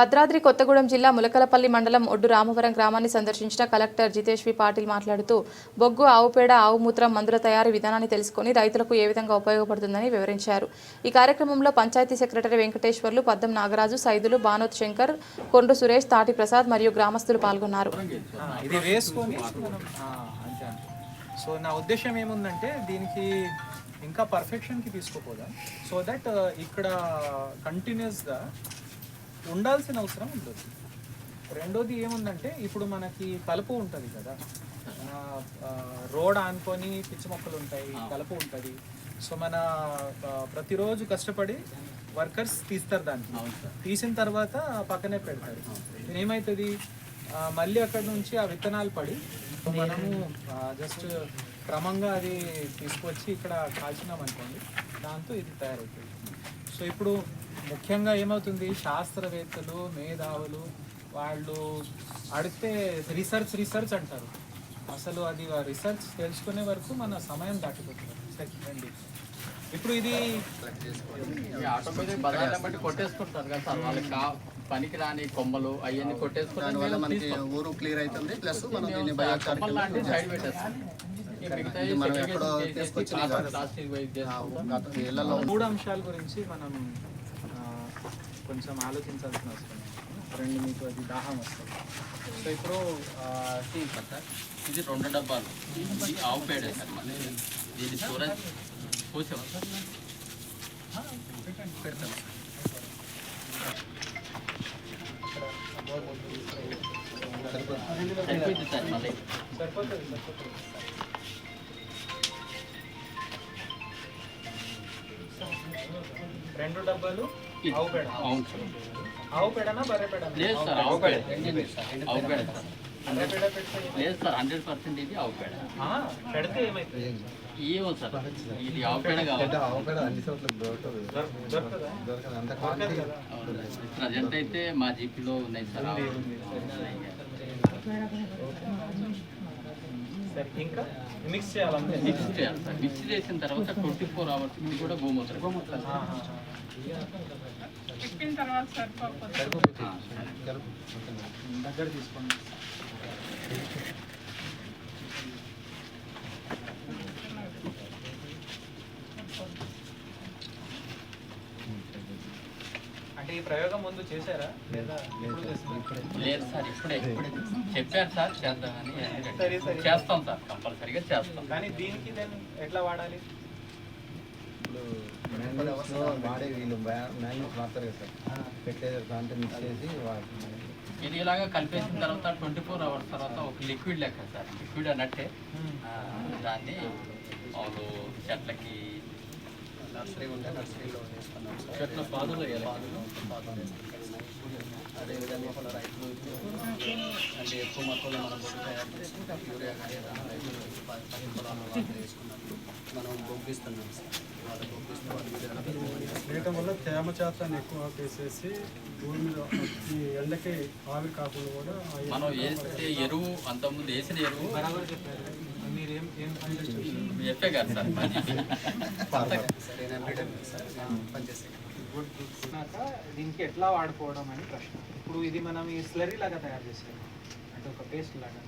భద్రాద్రి కొత్తగూడెం జిల్లా ములకలపల్లి మండలం ఒడ్డు రామవరం గ్రామాన్ని సందర్శించిన కలెక్టర్ జితేష్వి పాటిల్ మాట్లాడుతూ బొగ్గు ఆవు పేడ ఆవు మూత్రం మందుల తయారీ విధానాన్ని తెలుసుకొని రైతులకు ఏ విధంగా ఉపయోగపడుతుందని వివరించారు. ఈ కార్యక్రమంలో పంచాయతీ సెక్రటరీ వెంకటేశ్వర్లు పద్దం నాగరాజు సైదులు బానోత్ శంకర్ కొండ్రు సురేష్ తాటి ప్రసాద్ మరియు గ్రామస్తులు పాల్గొన్నారు. సో నా ఉద్దేశం ఏముందంటే దీనికి ఇంకా పర్ఫెక్షన్కి తీసుకోపోదాం. సో దట్ ఇక్కడ కంటిన్యూస్గా ఉండాల్సిన అవసరం ఉండదు. రెండోది ఏముందంటే ఇప్పుడు మనకి కలుపు ఉంటుంది కదా. రోడ్ ఆనుకొని పిచ్చి మొక్కలు ఉంటాయి కలుపు ఉంటుంది. సో మన ప్రతిరోజు కష్టపడి వర్కర్స్ తీస్తారు దాన్ని తీసిన తర్వాత పక్కనే పెడతారు. ఏమవుతుంది మళ్ళీ అక్కడ నుంచి ఆ విత్తనాలు పడి మనము జస్ట్ క్రమంగా అది తీసుకొచ్చి ఇక్కడ కాల్చినాం అనుకోండి దాంతో ఇది తయారవుతుంది. సో ఇప్పుడు ముఖ్యంగా ఏమవుతుంది? శాస్త్రవేత్తలు మేధావులు వాళ్ళు అడిగితే రీసెర్చ్ రీసెర్చ్ అంటారు. అసలు అది రీసెర్చ్ తెలుసుకునే వరకు మన సమయం దాటిపోతుంది. సరే, రండి. ఇప్పుడు ఇది పనికి రాని కొమ్మలు అవన్నీ కొట్టేసుకుంటారు దానివల్ల మనకి ఊరు క్లియర్ అవుతుంది. ప్లస్ మనం దీన్ని సైడ్ పెట్టేస్తాం ఎక్కడో మూడు అంశాల గురించి మనం కొంచెం ఆలోచించాల్సిన అవసరం ఉంది. రెండు మీకు అది దాహం వస్తుంది. సో ఇప్పుడు ఆ, టీ సార్ ఇది రెండు డబ్బాలు. ఇది ఆవు పేడ సార్ మళ్ళీ దీని స్టోరేజ్ కూర్చోం పెడతాం సరిపోయింది సార్ మళ్ళీ. సరిపోతుంది సరిపోతుంది. రెండు డబ్బాలు. ఆవు పేడ. అవును సార్. ఆవు పేడనా బర్రె పేడ లేదు సార్ ఆవు పేడ. ఆవు పేడ. సార్. బర్రె పేడ పెడితే ఏమై- లేదు సార్ హండ్రెడ్ పర్సెంట్ ఇది ఆవు పేడ. ఆ, పెడితే ఏమైతుంది? ఏమో సార్ ఇది ఆవు పేడ కావాలి. దొర- దొరకదు? ప్రజెంట్ అయితే మా జీపీలో ఉన్నాయి సార్ ఆవు. సరే ఇంకా? మిక్స్ చేయాలంటే. మిక్స్ చేయాలి సార్. మిక్స్ చేసిన తర్వాత ట్వంటీ ఫోర్ అవర్స్ కూడా గోమూత్రం. చెప్పిన తర్వాత సరిపోకపోతే. దగ్గర తీసుకోండి అంటే ఈ ప్రయోగం ముందు చేశారా? లేదా? లేదు సార్ ఇప్పుడే ఇప్పుడే చెప్పారు సార్ చేద్దామని సరే, సరే. చేస్తాం సార్ కంపల్సరీగా చేస్తాం. కానీ దీనికి దెన్ ఎట్లా వాడాలి? ఇప్పుడు వీళ్ళు మాన్యూస్ వాడతారు కదా సార్. పెట్టేది దాంట్లో మిక్స్ చేసి ఇది ఇలాగా కలిపేసిన తర్వాత ట్వంటీ ఫోర్ అవర్స్ తర్వాత ఒక లిక్విడ్ లెక్క సార్. లిక్విడ్ అన్నట్టే. దాన్ని మామూలు చెట్లకి నర్సరీ ఉంటే నర్సరీలో వేసుకున్నాం చెట్ల పాదులు వేయాలి. అదేవిధంగా మన రైతులు అంటే ఎక్కువ మొత్తంలో మనం బొగ్గు తయారు చేసి యూరియా కానీ రైతులు ప- పది పొలాల్లో వాళ్ళు వేసుకున్నప్పుడు మనం బొగ్గిస్తున్నాం సార్. వేయటం వల్ల తేమ శాతాన్ని ఎక్కువ వేసేసి భూమి మీద ఈ ఎండకి ఆవిరి కాకుండా కూడా మనం వేసే ఎరువు అంతకుముందు వేసిన ఎరువు. బరాబర్ చెప్పారు. మీరు ఏం ఏం పని చేస్తున్నారు? చెప్పే కాదు సార్ దీనికి ఎట్లా వాడుకోవడం అని ప్రశ్న. ఇప్పుడు ఇది మనం ఈ స్లరీ లాగా తయారు చేసాం అంటే ఒక పేస్ట్ లాగా.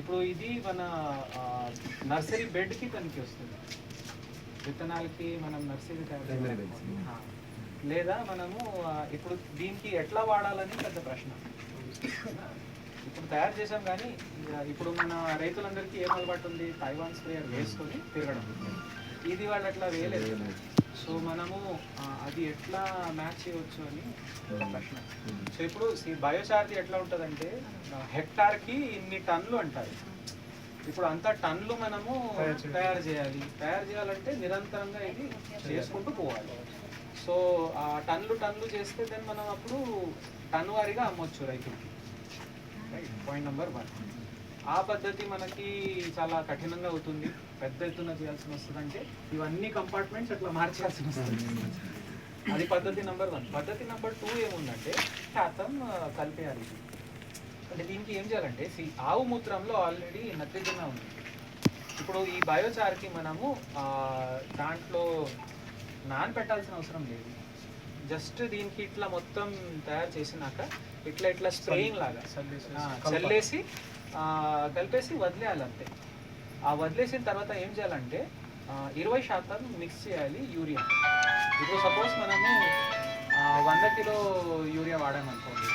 ఇప్పుడు ఇది మన నర్సరీ బెడ్కి పనికి వస్తుంది. విత్తనాలకి మనం నర్సరీ తయారు. లేదా మనము ఇప్పుడు దీనికి ఎట్లా వాడాలని పెద్ద ప్రశ్న. ఇప్పుడు తయారు చేసాం కానీ ఇప్పుడు మన రైతులందరికీ ఏం అలవాటు ఉంది? తైవాన్ స్ప్రేయర్ వేసుకొని తిరగడం. ఇది వాళ్ళు అట్లా వేయలేదు. సో మనము అది ఎట్లా మ్యాచ్ చేయవచ్చు అని ఒక ప్రశ్న. సో ఇప్పుడు బయోచార్జీ ఎట్లా ఉంటుందంటే హెక్టార్కి ఇన్ని టన్నులు అంటారు. ఇప్పుడు అంత టన్నులు మనము తయారు చేయాలి. తయారు చేయాలంటే నిరంతరంగా ఇది చేసుకుంటూ పోవాలి. సో ఆ టన్నులు టన్నులు చేస్తే దెన్ మనం అప్పుడు టన్ను వారీగా అమ్మొచ్చు రైతులకి. రైట్ పాయింట్ నెంబర్ వన్ ఆ పద్ధతి మనకి చాలా కఠినంగా అవుతుంది. పెద్ద ఎత్తున చేయాల్సి వస్తుంది అంటే ఇవన్నీ కంపార్ట్మెంట్స్ అట్లా మార్చాల్సి వస్తుంది. అది పద్ధతి నెంబర్ వన్ పద్ధతి నెంబర్ టూ ఏముందంటే శాతం కలిపేయాలి. ఇది. అంటే దీనికి ఏం చేయాలంటే ఆవు మూత్రంలో ఆల్రెడీ నత్రజన ఉంది. ఇప్పుడు ఈ బయోచార్కి మనము దాంట్లో నానపెట్టాల్సిన అవసరం లేదు. జస్ట్ దీనికి ఇట్లా మొత్తం తయారు చేసినాక ఇట్లా ఇట్లా స్ప్రేయింగ్ లాగా. చల్లేసి కలిపేసి వదిలేయాలి అంతే ఆ వదిలేసిన తర్వాత ఏం చేయాలంటే ఇరవై శాతం మిక్స్ చేయాలి యూరియా. ఇప్పుడు సపోజ్ మనము వంద కిలో యూరియా వాడామనుకోండి.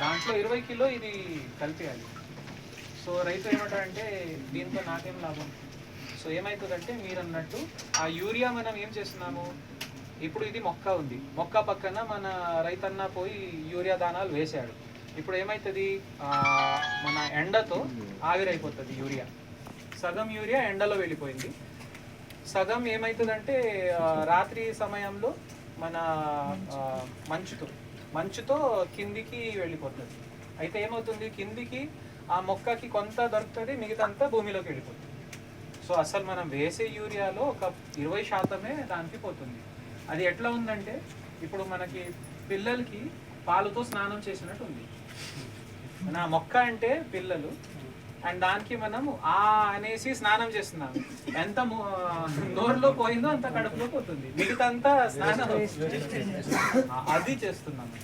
దాంట్లో ఇరవై కిలో ఇది కలిపేయాలి. సో రైతు ఏమంటారంటే దీంతో నాకేం లాభం? సో ఏమవుతుందంటే మీరు అన్నట్టు ఆ యూరియా మనం ఏం చేస్తున్నాము? ఇప్పుడు ఇది మొక్క ఉంది. మొక్క పక్కన మన రైతన్న పోయి యూరియా దానాలు వేసాడు ఇప్పుడు ఏమవుతుంది మన ఎండతో ఆవిరైపోతుంది యూరియా. సగం యూరియా ఎండలో వెళ్ళిపోయింది. సగం ఏమవుతుందంటే రాత్రి సమయంలో మన మంచుతో మంచుతో కిందికి వెళ్ళిపోతుంది. అయితే ఏమవుతుంది? కిందికి ఆ మొక్కకి కొంత దొరుకుతుంది మిగతాంతా భూమిలోకి వెళ్ళిపోతుంది. సో అసలు మనం వేసే యూరియాలో ఒక ఇరవై శాతమే దానికి పోతుంది. అది ఎట్లా ఉందంటే ఇప్పుడు మనకి పిల్లలకి పాలతో స్నానం చేసినట్టు ఉంది. మన మొక్క అంటే పిల్లలు అండ్ దానికి మనము ఆ అనేసి స్నానం చేస్తున్నాము. ఎంత నోరులో పోయిందో అంత కడుపులో పోతుంది. మిగతా అంతా స్నానం అది చేస్తున్నాము.